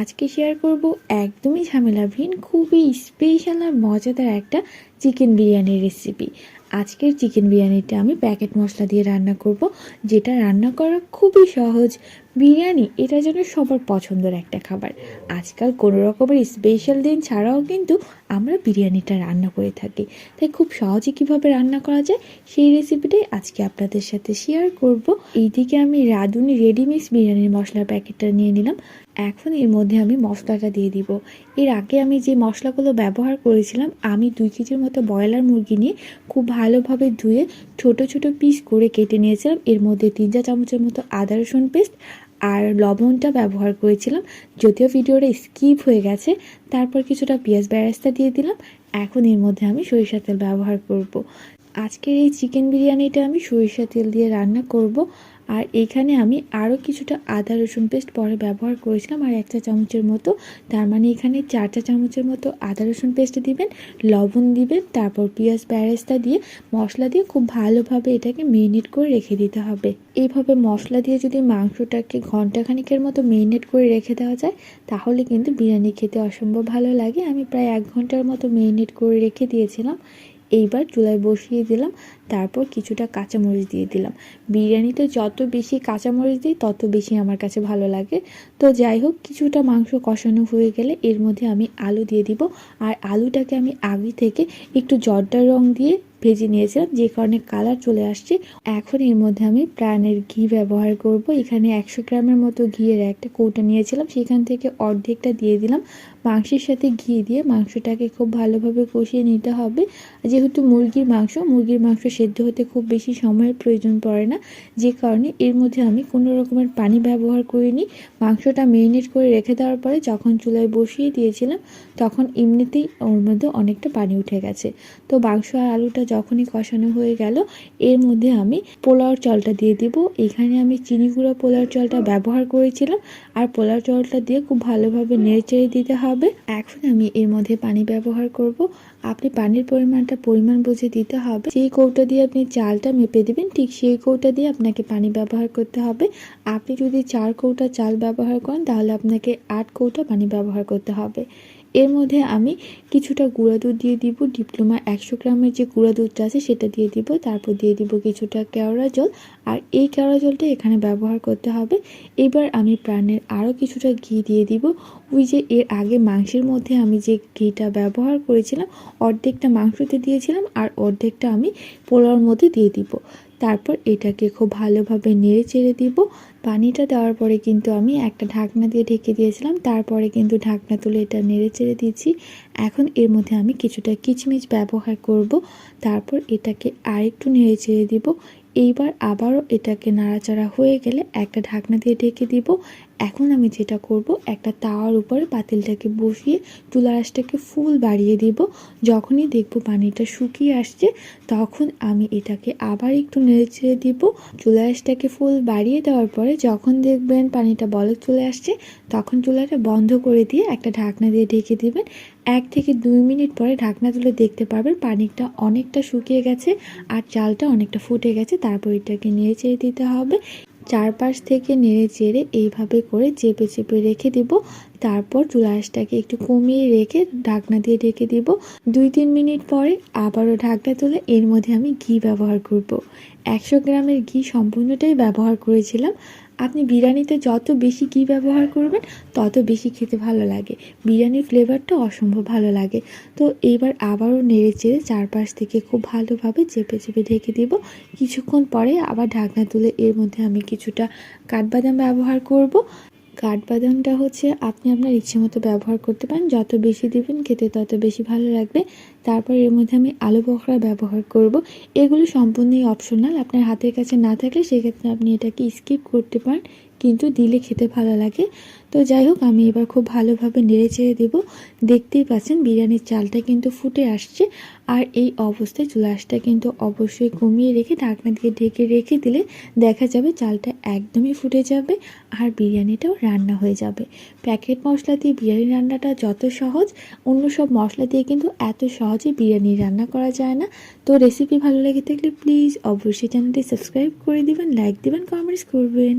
আজকে শেয়ার করব একদমই ঝামেলাবিহীন, খুবই স্পেশাল আর মজাদার একটা চিকেন বিরিয়ানির রেসিপি আজকের চিকেন বিরিয়ানিটা আমি প্যাকেট মশলা দিয়ে রান্না করব, যেটা রান্না করা খুবই সহজ বিরিয়ানি, এটা যেন সবার পছন্দের একটা খাবার। আজকাল কোনো রকমের স্পেশাল দিন ছাড়াও কিন্তু আমরা বিরিয়ানিটা রান্না করে থাকি। তাই খুব সহজে কীভাবে রান্না করা যায়, সেই রেসিপিটাই আজকে আপনাদের সাথে শেয়ার করব। এইদিকে আমি রাঁধুনি রেডিমিক্স বিরিয়ানির মশলার প্যাকেটটা নিয়ে নিলাম। এখন এর মধ্যে আমি মশলাটা দিয়ে দিব। এর আগে আমি যে মশলাগুলো ব্যবহার করেছিলাম, আমি দুই কেজির মতো ব্রয়লার মুরগি নিয়ে খুব ভালোভাবে ধুয়ে ছোট ছোট পিস করে কেটে নিয়েছিলাম। এর মধ্যে তিন চা চামচের মতো আদা রসুন পেস্ট আর লবণটা ব্যবহার করেছিলাম যদিও ভিডিওটা স্কিপ হয়ে গেছে, তারপর কিছুটা পেঁয়াজ ব্যারাস্তা দিয়ে দিলাম এখন এর মধ্যে আমি সরিষা তেল ব্যবহার করব। আজকের এই চিকেন বিরিয়ানিটা আমি সরিষা তেল দিয়ে রান্না করব, আর এখানে আমি আরও কিছুটা আদা রসুন পেস্ট পরে ব্যবহার করেছিলাম, আর এক চা চামচের মতো। তার মানে এখানে চার চা চামচের মতো আদা রসুন পেস্ট দিবেন, লবণ দিবেন, তারপর পেঁয়াজ প্যারেস্তা দিয়ে মশলা দিয়ে খুব ভালোভাবে এটাকে মেরিনেট করে রেখে দিতে হবে। এইভাবে মশলা দিয়ে যদি মাংসটাকে ঘন্টাখানিকের মতো মেরিনেট করে রেখে দেওয়া যায়, তাহলে কিন্তু বিরিয়ানি খেতে অসম্ভব ভালো লাগে। আমি প্রায় এক ঘণ্টার মতো মেরিনেট করে রেখে দিয়েছিলাম। এইবার চুলায় বসিয়ে দিলাম। তারপর কিছুটা কাঁচামরিচ দিয়ে দিলাম। বিরিয়ানিতে যত বেশি কাঁচামরিচ দিই, তত বেশি আমার কাছে ভালো লাগে। তো যাই হোক, কিছুটা মাংস কষানো হয়ে গেলে এর মধ্যে আমি আলু দিয়ে দিব। আর আলুটাকে আমি আগে থেকে একটু জর্দার রং দিয়ে ভেজে নিয়েছিলাম, যে কারণে কালার চলে আসছে। এখন এর মধ্যে আমি প্রাণের ঘি ব্যবহার করব। এখানে একশো গ্রামের মতো ঘিয়ের একটা কৌটা নিয়েছিলাম। সেখান থেকে অর্ধেকটা দিয়ে দিলাম। মাংসের সাথে ঘি দিয়ে মাংসটাকে খুব ভালোভাবে কষিয়ে নিতে হবে। যেহেতু মুরগির মাংস মুরগির মাংস সেদ্ধ হতে খুব বেশি সময়ের প্রয়োজন পড়ে না। যে কারণে এর মধ্যে আমি কোনো রকমের পানি ব্যবহার করিনি। মাংসটা মেরিনেট করে রেখে দেওয়ার পরে যখন চুলায় বসিয়ে দিয়েছিলাম, তখন এমনিতেই ওর মধ্যে অনেকটা পানি উঠে গেছে। তো মাংস আর আলুটা যখনই কষানো হয়ে গেল, এর মধ্যে আমি পোলাওর চালটা দিয়ে দিব। এখানে আমি চিনি গুঁড়ো পোলাওর চালটা ব্যবহার করেছিলাম আর পোলাও চালটা দিয়ে খুব ভালোভাবে নেড়ে চেড়ে দিতে হবে। এখন আমি এর মধ্যে পানি ব্যবহার করব। আপনি পানির পরিমাণটা পরিমাণ বুঝে দিতে হবে। যেই কৌটা দিয়ে আপনি চালটা মেপে দেবেন, ঠিক সেই কৌটা দিয়ে আপনাকে পানি ব্যবহার করতে হবে। আপনি যদি চার কৌটা চাল ব্যবহার করেন, তাহলে আপনাকে আট কৌটা পানি ব্যবহার করতে হবে। এর মধ্যে আমি কিছুটা গুঁড়া দুধ দিয়ে দিব, ডিপ্লোমা একশো গ্রামের যে গুঁড়া দুধটা আছে সেটা দিয়ে দিব, তারপর দিয়ে দিব কিছুটা কেওড়া জল, আর এই কেওড়া জলটা এখানে ব্যবহার করতে হবে। এবার আমি প্রাণের আরও কিছুটা ঘি দিয়ে দিব। ওই যে এর আগে মাংসের মধ্যে আমি যে ঘিটা ব্যবহার করেছিলাম, অর্ধেকটা মাংসতে দিয়েছিলাম, আর অর্ধেকটা আমি পোলাওর মধ্যে দিয়ে দিব। তারপর এটাকে খুব ভালোভাবে নেড়ে চেড়ে দিব। পানিটা দেওয়ার পরে কিন্তু আমি একটা ঢাকনা দিয়ে ঢেকে দিয়েছিলাম। তারপরে কিন্তু ঢাকনা তুলে এটা নেড়ে চেড়ে দিয়েছি এখন এর মধ্যে আমি কিছুটা কিচমিচ ব্যবহার করব। তারপর এটাকে আরেকটু নেড়ে চেড়ে দিব। এইবার আবারও এটাকে নাড়াচাড়া হয়ে গেলে একটা ঢাকনা দিয়ে ঢেকে দিব। এখন আমি যেটা করব, একটা তাওয়ার উপরে পাতিলটাকে বসিয়ে চুলা আঁচটাকে ফুল বাড়িয়ে দিব। যখনই দেখব পানিটা শুকিয়ে আসছে, তখন আমি এটাকে আবার একটু নেড়ে ছেড়ে দিব। চুলা আঁচটাকে ফুল বাড়িয়ে দেওয়ার পরে যখন দেখবেন পানিটা বলক চলে আসছে, তখন চুলাটা বন্ধ করে দিয়ে একটা ঢাকনা দিয়ে ঢেকে দিবেন। এক থেকে দুই মিনিট পরে ঢাকনা তুলে দেখতে পারবেন পানিটা অনেকটা শুকিয়ে গেছে আর চালটা অনেকটা ফুটে গেছে, তারপর এটাকে নেড়ে চেড়ে দিতে হবে। চারপাশ থেকে নেড়ে চেড়ে এইভাবে করে চেপে চেপে রেখে দিব। তারপর চুলাশটাকে একটু কমিয়ে রেখে ঢাকনা দিয়ে ঢেকে দিব। দুই তিন মিনিট পরে আবারও ঢাকনা তুলে এর মধ্যে আমি ঘি ব্যবহার করব। একশো গ্রামের ঘি সম্পূর্ণটাই ব্যবহার করেছিলাম। আপনি বিরিয়ানিতে যত বেশি কি ব্যবহার করবেন, তত বেশি খেতে ভালো লাগে। বিরিয়ানির ফ্লেভারটা অসম্ভব ভালো লাগে। তো এবার আবারও নেড়ে চেড়ে চারপাশ থেকে খুব ভালোভাবে চেপে চেপে ঢেকে দিব। কিছুক্ষণ পরে আবার ঢাকনা তুলে এর মধ্যে আমি কিছুটা কাঠবাদাম ব্যবহার করব। কাঠবাদামটা হচ্ছে আপনি আপনার ইচ্ছে মতো ব্যবহার করতে পারেন। যত বেশি দিবেন খেতে তত বেশি ভালো লাগবে। তারপর এর মধ্যে আমি আলু বখরা ব্যবহার করব। এগুলো সম্পূর্ণই অপশনাল আপনার হাতের কাছে না থাকলে সেক্ষেত্রে আপনি এটাকে স্কিপ করতে পারেন। কিন্তু দিলে খেতে ভালো লাগে। তো যাই হোক, আমি এবার খুব ভালোভাবে নেড়ে চেড়ে দেবো। দেখতেই পাচ্ছেন, বিরিয়ানির চালটা কিন্তু ফুটে আসছে। আর এই অবস্থায় চুলাশটা কিন্তু অবশ্যই কমিয়ে রেখে ঢাকনা দিয়ে ঢেকে রেখে দিলে দেখা যাবে চালটা একদমই ফুটে যাবে আর বিরিয়ানিটাও রান্না হয়ে যাবে। প্যাকেট মশলা দিয়ে বিরিয়ানি রান্নাটা যত সহজ, অন্য সব মশলা দিয়ে কিন্তু এত সহজে বিরিয়ানি রান্না করা যায় না। তো রেসিপি ভালো লেগে থাকলে প্লিজ অবশ্যই চ্যানেলটি সাবস্ক্রাইব করে দিবেন, লাইক দিবেন, কমেন্টস করবেন।